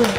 Stomerki,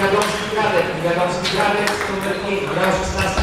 Jadomski Radek, Jadomski Radek, Stomerki, grał 16.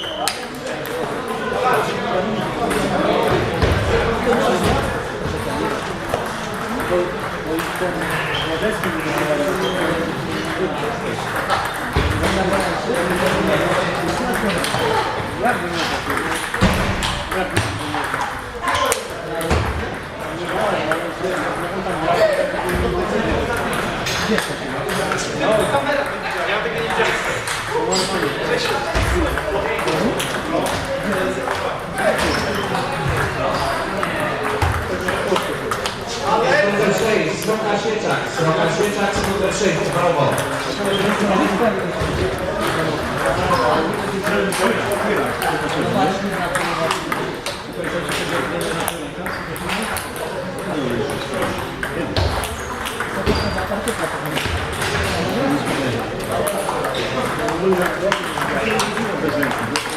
Numer Rogaśnica, Cudze 6, brawo. Thank you.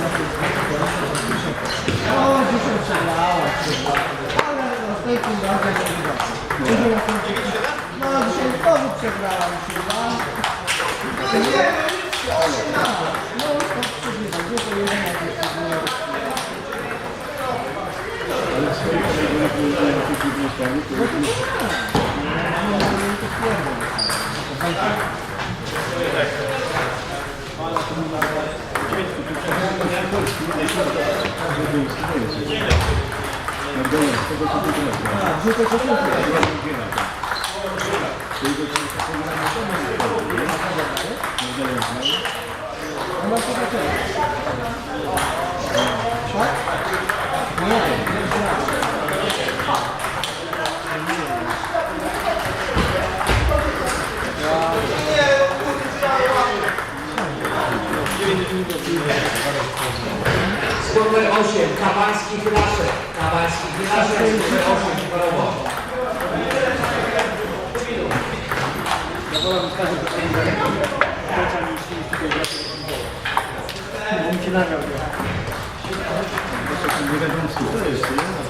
Świeczak, Sroka Świeczak, numer 6, brawo. No, dzisiaj znowu przegrałam chyba. Nie, No, to przegrywam. Gdzie to jedyna 한번 쏘겠습니다. Numer 8, Kabański Hylaszek, Kabański Hylaszek, numer 8, brawo. On ci nagrał. Nie wiadomo, co to jest, nie?